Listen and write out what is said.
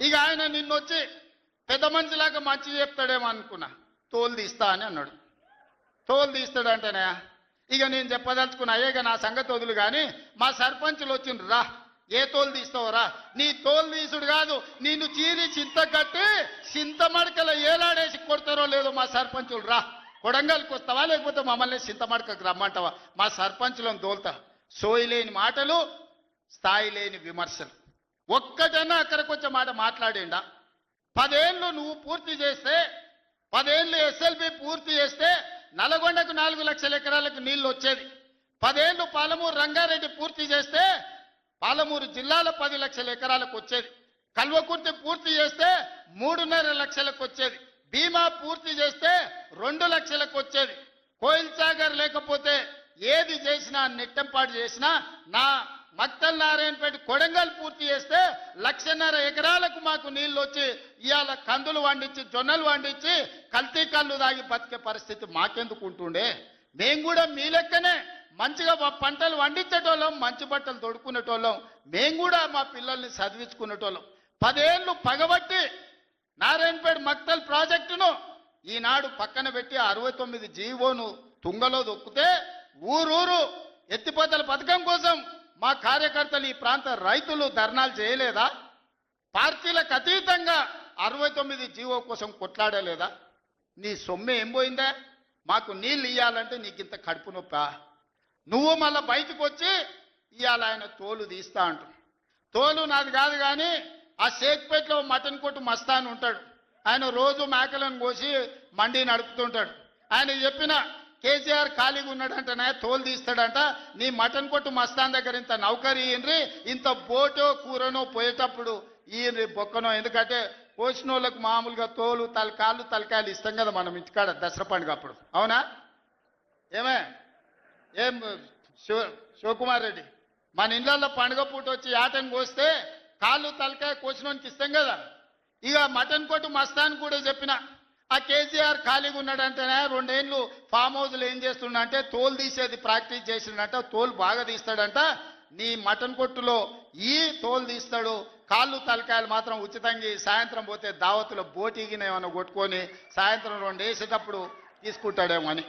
ఇక ఆయన నిన్నొచ్చి పెద్ద మనిషిలాగా మంచి చెప్తాడేమో అనుకున్నా. తోలు తీస్తా అని అన్నాడు. తోలు తీస్తాడంటేనే ఇక నేను చెప్పదలుచుకున్నా అయ్యేగా నా సంగతి వదులు కానీ మా సర్పంచులు వచ్చిండ్రు రా. ఏ తోలు తీస్తావు రా. నీ తోలు తీసుడు కాదు నిన్ను చీరి చింత కట్టి చింతమడకల ఏలాడేసి కొడతారో లేదో మా సర్పంచులు రా. కొడంగల్కి వస్తావా లేకపోతే మమ్మల్ని చింతమడకకు రమ్మంటావా? మా సర్పంచులను తోలుతా. సోయి లేని మాటలు స్థాయి లేని విమర్శలు. ఒక్కటైనా అక్కడికి వచ్చే మాట మాట్లాడిండా? పదేళ్ళు నువ్వు పూర్తి చేస్తే పదేళ్ళు ఎస్ఎల్బి పూర్తి చేస్తే నల్గొండకు నాలుగు లక్షల ఎకరాలకు నీళ్ళు వచ్చేది. పదేళ్ళు పాలమూరు రంగారెడ్డి పూర్తి చేస్తే పాలమూరు జిల్లాలో పది లక్షల ఎకరాలకు వచ్చేది. కల్వకుర్తి పూర్తి చేస్తే మూడున్నర లక్షలకు వచ్చేది. బీమా పూర్తి చేస్తే రెండు లక్షలకు వచ్చేది. కోయిల్ సాగర్ లేకపోతే ఏది చేసినా నెట్టంపాటు చేసినా నా మక్తల్ నారాయణపేట కొడంగల్ పూర్తి చేస్తే లక్షన్నర ఎకరాలకు మాకు నీళ్ళు వచ్చి ఇవాళ కందులు వండించి జొన్నలు వండించి కల్తీ కళ్ళు దాగి బతికే పరిస్థితి మాకెందుకు ఉంటుండే మేము కూడా మీ లెక్కనే మంచిగా పంటలు వండించేటోళ్ళం మంచి బట్టలు తొడుక్కునేటోళ్ళం. మేము కూడా మా పిల్లల్ని చదివించుకునేటోళ్ళం. పదేళ్ళు పగబట్టి నారాయణపేట మక్తల్ ప్రాజెక్టును ఈనాడు పక్కన పెట్టి అరవై తొమ్మిది జీవోను తుంగలో దొక్కితే ఊరూరు ఎత్తిపోతల పథకం కోసం మా కార్యకర్తలు ఈ ప్రాంత రైతులు ధర్నాలు చేయలేదా? పార్టీలకు అతీతంగా అరవై తొమ్మిది జీవో కోసం కొట్లాడలేదా? నీ సొమ్మె ఏం పోయిందా? మాకు నీళ్ళు ఇయ్యాలంటే నీకు ఇంత కడుపు నొప్పా? నువ్వు మళ్ళా బయటకు వచ్చి ఇవాళ ఆయన తోలు తీస్తా అంటు తోలు నాది కాదు కానీ ఆ షేక్పేట్లో మటన్ కొట్టు మస్తాన్ ఉంటాడు. ఆయన రోజు మేకలను కోసి మండి నడుపుతుంటాడు. ఆయన చెప్పిన కేసీఆర్ ఖాళీగా ఉన్నాడంటనే తోలు తీస్తాడంట. నీ మటన్ కొట్టు మస్తాన్ దగ్గర ఇంత నౌకరీ ఇయ్యండ్రి ఇంత బోటో కూరనో పోయేటప్పుడు ఈయన బొక్కనో. ఎందుకంటే కోసిన వాళ్ళకు మామూలుగా తోలు తలకాళ్ళు తలకాయలు ఇస్తాం కదా మనం ఇంటికాడ దసరా పండుగ అప్పుడు. అవునా? ఏమే? ఏం శివ శివకుమార్ రెడ్డి? మన ఇళ్ళల్లో పండుగ పూట వచ్చి ఆటను కోస్తే కాళ్ళు తలకాయ కోసినోనికి ఇస్తాం కదా. ఇక మటన్ కొట్టు మస్తాన్ కూడా చెప్పిన ఆ కేసీఆర్ ఖాళీగా ఉన్నాడంటేనే రెండేళ్ళు ఫామ్ హౌస్లో ఏం చేస్తుండంటే తోలు తీసేది ప్రాక్టీస్ చేసిండంట తోలు బాగా తీస్తాడంట. నీ మటన్ కొట్టులో ఈ తోలు తీస్తాడు. కాళ్ళు తలకాయలు మాత్రం ఉచితంగా సాయంత్రం పోతే దావతులో బోటిగిన ఏమైనా కొట్టుకొని సాయంత్రం రెండు వేసేటప్పుడు తీసుకుంటాడేమో అని.